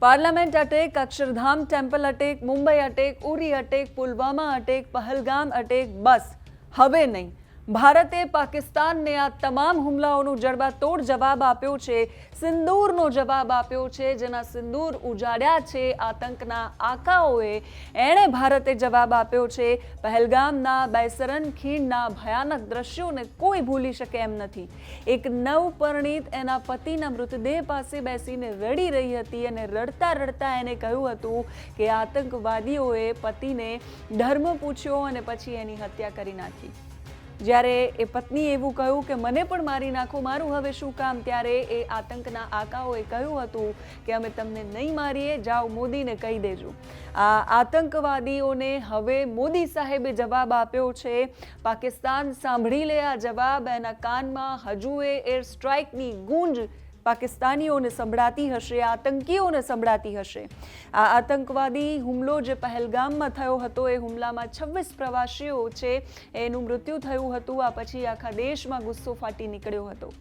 Parliament attack, Akshardham temple attack, Mumbai attack, Uri attack, Pulwama attack, Pahalgam attack, બસ. હવે નહીં. ભારતે પાકિસ્તાનને આ તમામ હુમલાઓનો જડબાતોડ જવાબ આપ્યો છે, સિંદૂરનો જવાબ આપ્યો છે, જેના સિંદૂર ઉજાડ્યા છે, આતંકના આકાઓએ એણે ભારતે જવાબ આપ્યો છે. પહેલગામના બેસરન ખીણના ભયાનક દ્રશ્યોને કોઈ ભૂલી શકે એમ નથી. એક નવપરણિત એના પતિના મૃતદેહ પાસે બેસીને રડી રહી હતી અને રડતા રડતા એને કહ્યું હતું કે આતંકવાદીઓએ પતિને ધર્મ પૂછ્યો અને પછી એની હત્યા કરી નાખી. જ્યારે એ પત્નીએ એવું કહ્યું કે, મને પણ મારી નાખો, મારું હવે શું કામ? ત્યારે એ આતંકના આકાઓએ કહ્યું હતું કે, અમે તમને નહીં મારીએ, જાઓ મોદીને કહી દેજો. આ આતંકવાદીઓને હવે મોદી સાહેબે જવાબ આપ્યો છે. પાકિસ્તાન સાંભળી લે આ જવાબ. એના કાનમાં હજુ એ એર સ્ટ્રાઇકની ગૂંજ પાકિસ્તાનીઓને સંભળાતી હશે, આતંકીઓને સંભળાતી હશે. આ આતંકવાદી હુમલો જે પહેલગામમાં થયો હતો, એ હુમલામાં છવ્વીસ પ્રવાસીઓ છે, એનું મૃત્યુ થયું હતું, આ પછી આખા દેશમાં ગુસ્સો ફાટી નીકળ્યો હતો.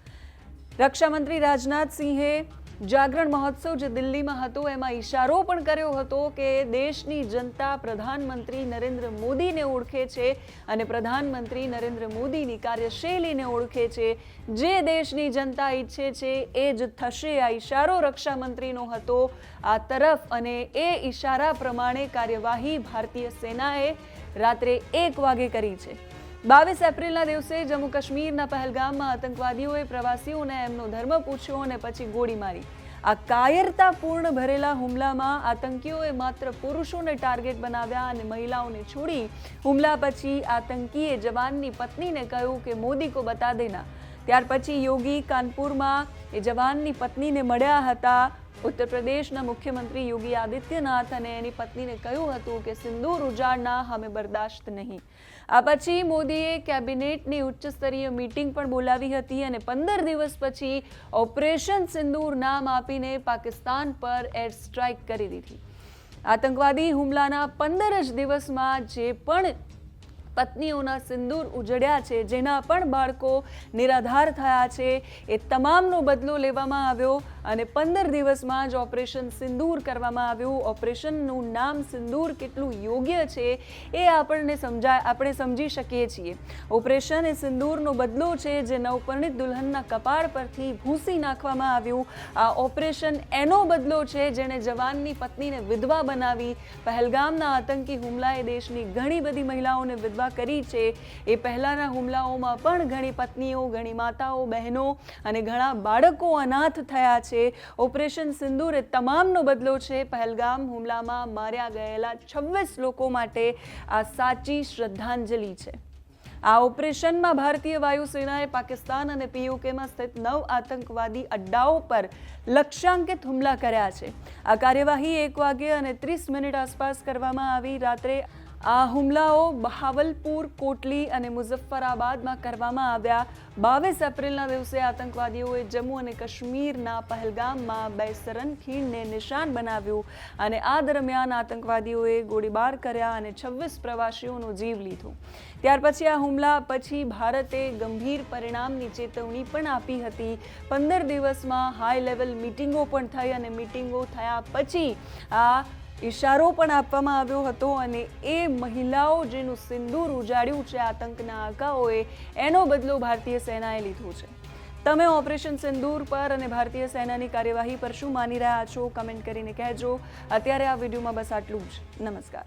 રક્ષામંત્રી રાજનાથસિંહે જાગરણ મહોત્સવ જે દિલ્હીમાં હતો, એમાં ઈશારો પણ કર્યો હતો કે દેશની જનતા પ્રધાનમંત્રી નરેન્દ્ર મોદીને ઓળખે છે અને પ્રધાનમંત્રી નરેન્દ્ર મોદીની કાર્યશૈલીને ઓળખે છે. જે દેશની જનતા ઈચ્છે છે, એ જ થશે. આ ઈશારો રક્ષામંત્રીનો હતો. આ તરફ અને એ ઈશારા પ્રમાણે કાર્યવાહી ભારતીય સેનાએ રાત્રે એક વાગે કરી છે. બાવીસ એપ્રિલના દિવસે જમ્મુ કાશ્મીરના પહેલગામમાં આતંકવાદીઓએ પ્રવાસીઓને એમનો ધર્મ પૂછ્યો અને પછી ગોળી મારી. આ કાયરતાપૂર્ણ ભરેલા હુમલામાં આતંકીઓએ માત્ર પુરુષોને ટાર્ગેટ બનાવ્યા અને મહિલાઓને છોડી હુમલા પછી આતંકીએ જવાનની પત્નીને કહ્યું કે મોદી કો બતા દેના. ત્યાર પછી યોગી કાનપુરમાં એ જવાનની પત્નીને મળ્યા હતા ઉત્તર પ્રદેશના મુખ્યમંત્રી યોગી આદિત્યનાથ અને એની પત્નીને કહ્યું હતું કે સિંદૂર ઉજાડના અમે બરદાશ્ત નહીં. આ પછી મોદીએ કેબિનેટની ઉચ્ચ સ્તરીય મીટિંગ પણ બોલાવી હતી અને પંદર દિવસ પછી ઓપરેશન સિંદૂર નામ આપીને પાકિસ્તાન પર એર સ્ટ્રાઇક કરી દીધી. આતંકવાદી હુમલાના પંદર જ દિવસમાં જે પણ પત્નીઓના સિંદૂર ઉજળ્યા છે, જેના પણ બાળકો નિરાધાર થયા છે. એ તમામનો બદલો લેવામાં આવ્યો અને પંદર દિવસમાં જ ઓપરેશન સિંદૂર કરવામાં આવ્યું. ઓપરેશનનું નામ સિંદૂર કેટલું યોગ્ય છે એ આપણને સમજાય, આપણે સમજી શકીએ છીએ. ઓપરેશન એ સિંદૂરનો બદલો છે, જે નવપરણિત દુલ્હનના કપાળ પરથી ભૂંસી નાખવામાં આવ્યું. આ ઓપરેશન એનો બદલો છે, જેણે જવાનની પત્નીને વિધવા બનાવી. પહેલગામના આતંકી હુમલાએ દેશની ઘણી બધી મહિલાઓને વિધવા કરી છે. એ પહેલાંના હુમલાઓમાં પણ ઘણી પત્નીઓ, ઘણી માતાઓ, બહેનો અને ઘણા બાળકો અનાથ થયા છે. ઓપરેશન સિંદૂર એ તમામનો બદલો છે. પહેલગામ હુમલામાં માર્યા ગયેલા છવ્વીસ લોકો માટે આ સાચી શ્રદ્ધાંજલિ છે. આ ઓપરેશનમાં ભારતીય વાયુસેનાએ પાકિસ્તાન અને પીયુકેમાં સ્થિત નવ આતંકવાદી અડ્ડાઓ પર લક્ષ્યાંકિત હુમલા કર્યા છે. આ કાર્યવાહી એક વાગે અને ત્રીસ મિનિટ આસપાસ કરવામાં આવી. રાત્રે આ હુમલાઓ બહાવલપુર, કોટલી અને મુઝફ્ફરાબાદમાં કરવામાં આવ્યા. બાવીસ એપ્રિલના દિવસે આતંકવાદીઓએ જમ્મુ અને કાશ્મીરના પહેલગામમાં બેસરન ખીણને નિશાન બનાવ્યું અને આ દરમિયાન આતંકવાદીઓએ ગોળીબાર કર્યા અને છવ્વીસ પ્રવાસીઓનો જીવ લીધો. ત્યાર પછી આ હુમલા પછી ભારતે ગંભીર પરિણામની ચેતવણી પણ આપી હતી. પંદર દિવસમાં હાઈ લેવલ મિટિંગો પણ થઈ અને મિટિંગો થયા પછી આ ઈશારો પણ આપવામાં આવ્યો હતો અને એ મહિલાઓ જેનું સિંદૂર ઉજાડ્યું છે, આતંકના આકાઓએ એનો બદલો ભારતીય સેનાએ લીધો છે. તમે ઓપરેશન સિંદૂર પર અને ભારતીય સેનાની કાર્યવાહી પર શું માની રહ્યા છો? કમેન્ટ કરીને કહેજો. અત્યારે આ વિડીયોમાં બસ આટલું જ. નમસ્કાર.